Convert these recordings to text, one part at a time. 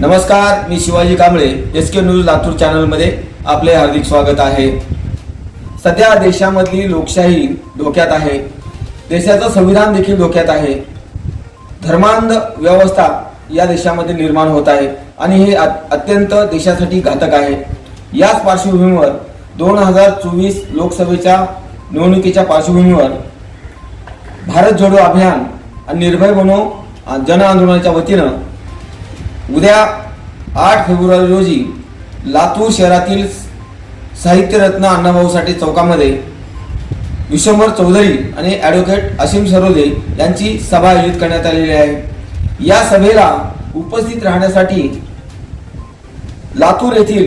नमस्कार मी Shivaji Kamble S K news Latur चॅनलमध्ये आपले हार्दिक स्वागत आहे. सध्या देशामधली लोकशाही धोक्यात आहे. देशाचं संविधान देखील धोक्यात आहे. धर्मांध व्यवस्था या देशामध्ये निर्माण होत आहे आणि हे अत्यंत देशासाठी घातक आहे. याच पार्श्वभूमीवर दोन हजार चोवीस लोकसभेच्या निवडणुकीच्या पार्श्वभूमीवर भारत जोडो अभियान आणि निर्भय बनो जन आंदोलनाच्या वतीनं उद्या आठ फेब्रुवारी रोजी लातूर शहरातील साहित्यरत्न अण्णाभाऊ साठे चौकामध्ये विश्वंभर चौधरी आणि ॲडव्होकेट असीम सरोदे यांची सभा आयोजित करण्यात आलेली आहे. या सभेला उपस्थित राहण्यासाठी लातूर येथील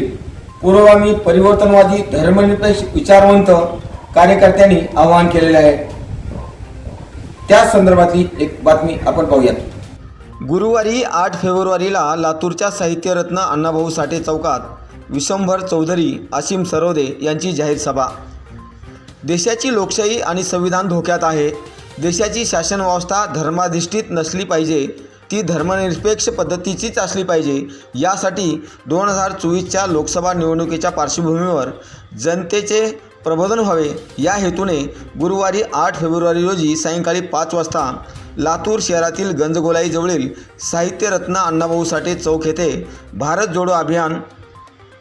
पुरोगामी परिवर्तनवादी धर्मनिरपेक्ष विचारवंत कार्यकर्त्यांनी आवाहन केलेले आहे. त्या संदर्भातली एक बातमी आपण पाहूयात. गुरुवारी आठ फेब्रुवारीला लातूरच्या साहित्यरत्न अण्णाभाऊ साठे चौकात विश्वंभर चौधरी असीम सरोदे यांची जाहीर सभा. देशाची लोकशाही आणि संविधान धोक्यात आहे. देशाची शासन व्यवस्था धर्माधिष्ठित नसली पाहिजे. ती धर्मनिरपेक्ष पद्धतीचीच असली पाहिजे. यासाठी दोन हजार चोवीसच्या लोकसभा निवडणुकीच्या पार्श्वभूमीवर जनतेचे प्रबोधन व्हावे. या हेतूने गुरुवारी आठ फेब्रुवारी रोजी सायंकाळी पाच वाजता लातूर शहरातील गंजगोलाईजवळील साहित्यरत्न अण्णाभाऊ साठे चौक येथे भारत जोडो अभियान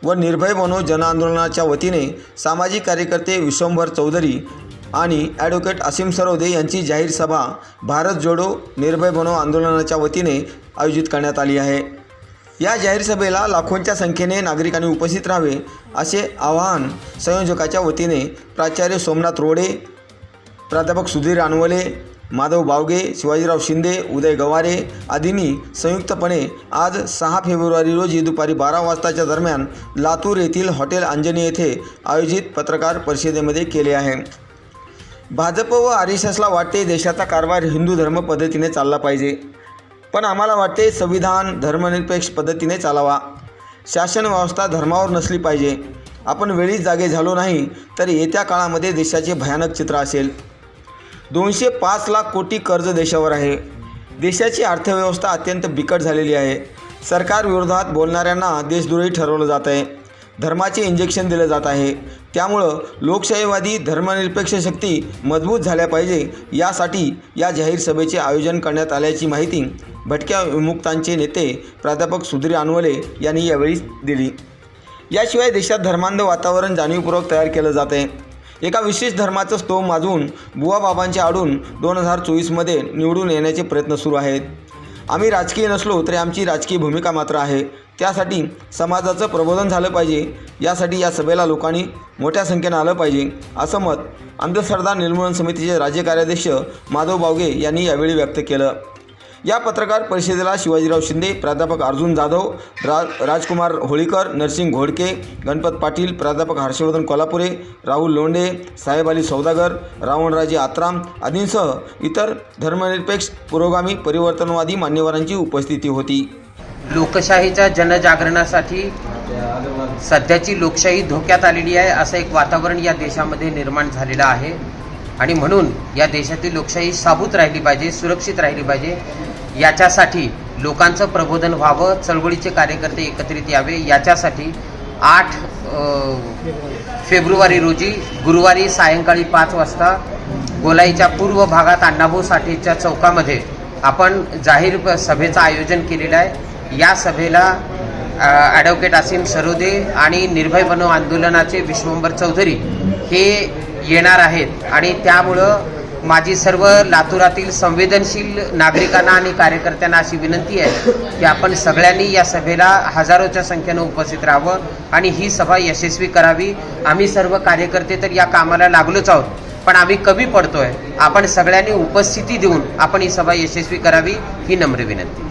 व निर्भय बनो जनआंदोलनाच्या वतीने सामाजिक कार्यकर्ते विश्वंभर चौधरी आणि ॲडव्होकेट असीम सरोदे यांची जाहीर सभा भारत जोडो निर्भय बनो आंदोलनाच्या वतीने आयोजित करण्यात आली आहे. या जाहीर सभेला लाखोंच्या संख्येने नागरिकांनी उपस्थित राहावे असे आवाहन संयोजकाच्या वतीने प्राचार्य सोमनाथ रोडे प्राध्यापक सुधीर अनवले माधव बावगे शिवाजीराव शिंदे उदय गवारे आदींनी संयुक्तपणे आज सहा फेब्रुवारी रोजी दुपारी बारा वाजताच्या दरम्यान लातूर येथील हॉटेल अंजनी येथे आयोजित पत्रकार परिषदेमध्ये केले आहे. भाजप व आर एस एसला वाटते देशाचा कारभार हिंदू धर्म पद्धतीने चालला पाहिजे. पण आम्हाला वाटते संविधान धर्मनिरपेक्ष पद्धतीने चालावा. शासन व्यवस्था धर्मावर नसली पाहिजे. आपण वेळीच जागे झालो नाही तर येत्या काळामध्ये देशाचे भयानक चित्र असेल. दोनशे पाच लाख कोटी कर्ज देशावर आहे. देशाची अर्थव्यवस्था अत्यंत बिकट झालेली आहे. सरकार विरोधात बोलणाऱ्यांना देशद्रोही ठरवलं जात आहे. धर्माचे इंजेक्शन दिलं जात आहे. त्यामुळं लोकशाहीवादी धर्मनिरपेक्ष शक्ती मजबूत झाल्या पाहिजे यासाठी या जाहीर सभेचे आयोजन करण्यात आल्याची माहिती भटक्या विमुक्तांचे नेते प्राध्यापक सुधीर अनवले यांनी यावेळी दिली. याशिवाय देशात धर्मांध वातावरण जाणीवपूर्वक तयार केलं जात आहे. एका विशेष धर्माचं स्तोम माजवून बुवाबाबांच्या आडून दोन हजार चोवीसमध्ये निवडून येण्याचे प्रयत्न सुरू आहेत. आम्ही राजकीय नसलो तरी आमची राजकीय भूमिका मात्र आहे. त्यासाठी समाजाचं प्रबोधन झालं पाहिजे. यासाठी या सभेला लोकांनी मोठ्या संख्येनं आलं पाहिजे. असं मत अंधश्रद्धा निर्मूलन समितीचे राज्य कार्याध्यक्ष माधव बावगे यांनी यावेळी व्यक्त केलं. या पत्रकार परिषदेला शिवाजीराव शिंदे प्राध्यापक अर्जुन जाधव रा राजकुमार होळीकर नरसिंग घोडके गणपत पाटील प्राध्यापक हर्षवर्धन कोल्हापुरे राहुल लोंढे साहेब अली सौदागर रावणराजे आत्राम आदींसह इतर धर्मनिरपेक्ष पुरोगामी परिवर्तनवादी मान्यवरांची उपस्थिती होती. लोकशाहीच्या जनजागरणासाठी सध्याची लोकशाही धोक्यात आलेली आहे असं एक वातावरण या देशामध्ये निर्माण झालेलं आहे. आणि म्हणून या देशातील लोकशाही साबूत राहिली पाहिजे सुरक्षित राहिली पाहिजे. याच्यासाठी लोकांचं प्रबोधन व्हावं चळवळीचे कार्यकर्ते एकत्रित यावे. याच्यासाठी आठ फेब्रुवारी रोजी गुरुवारी सायंकाळी पाच वाजता गोलाईच्या पूर्व भागात अण्णाभाऊ साठेच्या चौकामध्ये आपण जाहीर प- सभेचं आयोजन केलेलं आहे. या सभेला ॲडव्होकेट असीम सरोदे आणि निर्भय बनो आंदोलनाचे विश्वंभर चौधरी हे येणार आहेत. आणि त्यामुळं माझी सर्व लातूरातील संवेदनशील नागरिकांना आणि कार्यकर्त्यांना अशी विनंती आहे की आपण सगळ्यांनी या सभेला हजारोच्या संख्येनं उपस्थित राहावं आणि ही सभा यशस्वी करावी. आम्ही सर्व कार्यकर्ते तर या कामाला लागलोच आहोत पण आम्ही कमी पडतोय. आपण सगळ्यांनी उपस्थिती देऊन आपण ही सभा यशस्वी करावी ही नम्र विनंती.